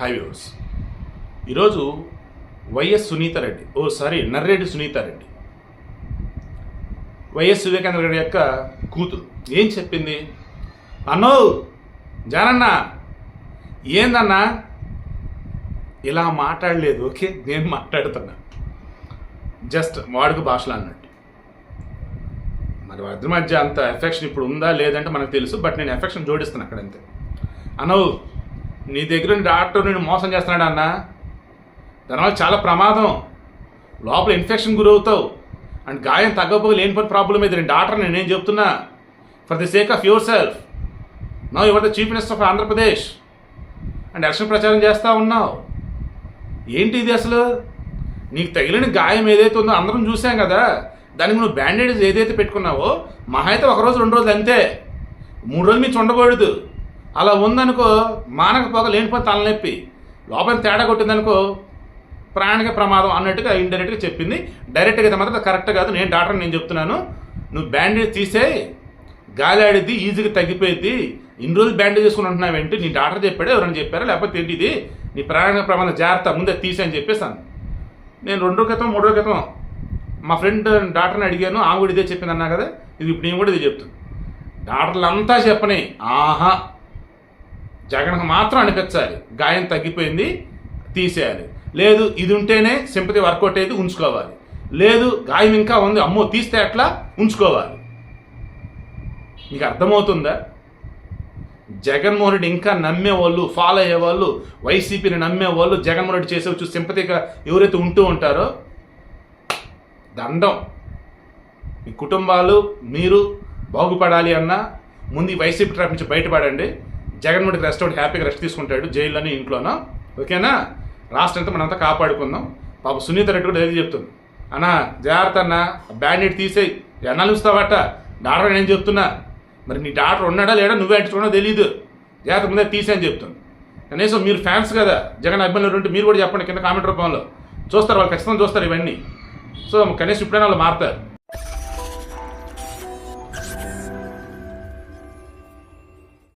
High viewers ఈరోజు వైఎస్ సునీతారెడ్డి ఓ sorry Narreddy Sunitha Reddy YS Vivekananda Reddy యొక్క కూతురు. ఏం చెప్పింది? అన్నో జానన్న ఏందన్నా? ఇలా మాట్లాడలేదు ఓకే? నేను మాట్లాడుతున్నా. జస్ట్ వాడుక భాషలో అన్నట్టు. మరి వద్ద మధ్య అంత ఎఫెక్షన్ ఇప్పుడు ఉందా లేదంటే మనకు తెలుసు బట్ నేను ఎఫెక్షన్ జోడిస్తాను అక్కడ అంతే అనవు నీ దగ్గర డాక్టర్ నేను మోసం చేస్తున్నాడు అన్న. దానివల్ల చాలా ప్రమాదం. లోపల ఇన్ఫెక్షన్ గురవుతావు. అండ్ గాయం తగ్గకపోతే లేనిపోయిన ప్రాబ్లం ఇది నేను డాక్టర్ నేనేం చెప్తున్నా. For the sake of your self you're the chief minister of Andhra Pradesh. And election ప్రచారం చేస్తూ ఉన్నావు. ఏంటి ఇది అసలు? నీకు తగిలిన గాయం ఏదైతే ఉందో అందరం చూసాం కదా. దానికి నువ్వు బ్యాండేజ్ ఏదైతే పెట్టుకున్నావో మహా అయితే ఒక రోజు రెండు రోజులు అంతే. మూడు రోజులు మీ ఉండకూడదు అలా ఉందనుకో మానకపోక లేనిపోతే తలనొప్పి. లోపల తేడా కొట్టిందనుకో ప్రాణిక ప్రమాదం అన్నట్టుగా ఇండైరెక్ట్గా చెప్పింది. డైరెక్ట్గా అయితే మాత్రం కరెక్ట్ కాదు. నేను డాక్టర్ నేను చెప్తున్నాను. నువ్వు బ్యాండేజ్ తీసే గాలి ఆడిద్ది ఈజీగా తగ్గిపోయింది ఇన్ని రోజులు బ్యాండేజ్ చేసుకుని ఉంటున్నావు ఏంటి? నీ డాక్టర్ చెప్పాడు? ఎవరైనా చెప్పారా? లేకపోతే ఏంటి ఇది నీ ప్రాణిక ప్రమాదం జాగ్రత్త ముందే తీసే అని చెప్పేసాను నేను రెండు రోజుల క్రితం మూడు రోజుల క్రితం మా ఫ్రెండ్ డాక్టర్ని అడిగాను. ఆమె కూడా ఇదే చెప్పింది అన్నా కదా? ఇది ఇప్పుడు నేను కూడా ఇది చెప్తాను. డాక్టర్లు అంతా చెప్పని ఆహా జగన్కి మాత్రం అనిపించాలి. గాయం తగ్గిపోయింది తీసేయాలి. లేదు ఇది ఉంటేనే సింపతి వర్కౌట్ అయితే ఉంచుకోవాలి. లేదు గాయం ఇంకా ఉంది అమ్మో తీస్తే అట్లా ఉంచుకోవాలి. మీకు అర్థమవుతుందా? జగన్మోహన్ రెడ్డి ఇంకా నమ్మేవాళ్ళు ఫాలో అయ్యేవాళ్ళు వైసీపీని నమ్మేవాళ్ళు జగన్మోహన్ రెడ్డి చేసే వచ్చి సింపతిగా ఎవరైతే ఉంటూ ఉంటారో దండం. మీ కుటుంబాలు మీరు బాగుపడాలి అన్నా ముందు వైసీపీ ట్రాప్ నుంచి బయటపడండి. జగన్మోహన్ రెడ్డి రెస్ట్ అవుట్ హ్యాపీగా రెస్ట్ తీసుకుంటాడు జైల్లోనే ఇంట్లోనో? ఓకేనా? రాష్ట్రం అంతా మనంతా కాపాడుకుందాం. పాప సునీత రెడ్డి కూడా ఏది చెప్తుంది? అన్నా జాగ్రత్త అన్న బ్యాండెడ్ తీసేయి. ఎన్నాళ్ళు చూస్తావట? డాక్టర్ నేను చెప్తున్నా? మరి నీ డాక్టర్ ఉన్నాడా లేడా నువ్వే అంటున్నాడో తెలియదు జాగ్రత్త ముందే తీసేయని చెప్తుంది. కనీసం మీరు ఫ్యాన్స్ కదా జగన్ అభిమానులు ఉంటే మీరు కూడా చెప్పండి కింద కామెంట్ రూపంలో. చూస్తారు వాళ్ళు ఖచ్చితంగా చూస్తారు ఇవన్నీ. సో కనీసం ఇప్పుడైనా వాళ్ళు మారుతారు.